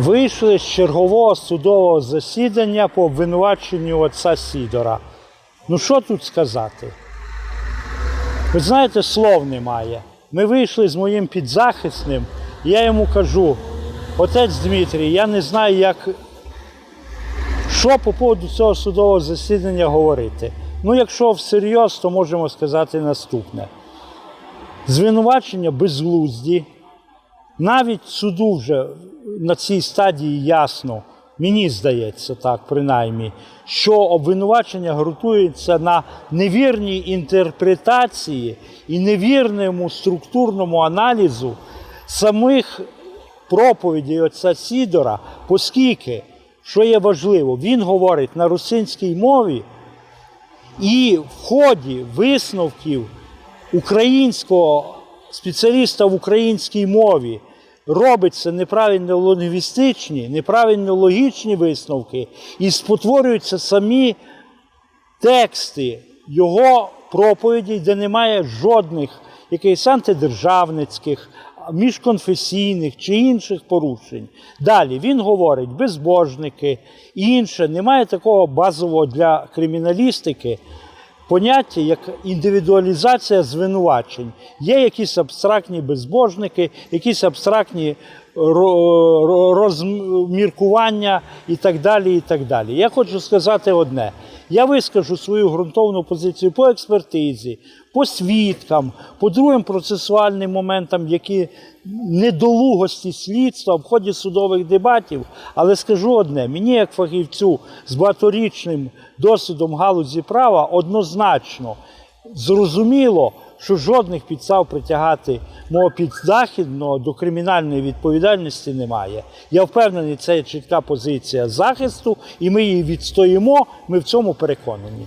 Вийшли з чергового судового засідання по обвинуваченню отця Сідора. Ну що тут сказати? Ви знаєте, слов немає. Ми вийшли з моїм підзахисним, і я йому кажу: отець Дмитрій, я не знаю, як що по поводу цього судового засідання говорити. Ну, якщо всерйоз, то можемо сказати наступне: звинувачення безглузді. Навіть суду вже на цій стадії ясно, мені здається так, принаймні, що обвинувачення ґрунтується на невірній інтерпретації і невірному структурному аналізу самих проповідей отця Сідора, оскільки, що є важливо, він говорить на русинській мові, і в ході висновків українського спеціаліста в українській мові робиться неправильно лінгвістичні, неправильно логічні висновки, і спотворюються самі тексти його проповідей, де немає жодних якихось антидержавницьких, міжконфесійних чи інших порушень. Далі він говорить безбожники і інше. Немає такого базового для криміналістики поняття як індивідуалізація звинувачень. Є якісь абстрактні безбожники, якісь абстрактні розміркування і так далі. і так далі. Я хочу сказати одне: я вискажу свою ґрунтовну позицію по експертизі, по свідкам, по другим процесуальним моментам, які недолугості слідства в ході судових дебатів. Але скажу одне: мені, як фахівцю з багаторічним досвідом галузі права, однозначно зрозуміло, що жодних підстав притягати мого підзахідного до кримінальної відповідальності немає. Я впевнений, це чітка позиція захисту, і ми її відстоїмо. Ми в цьому переконані.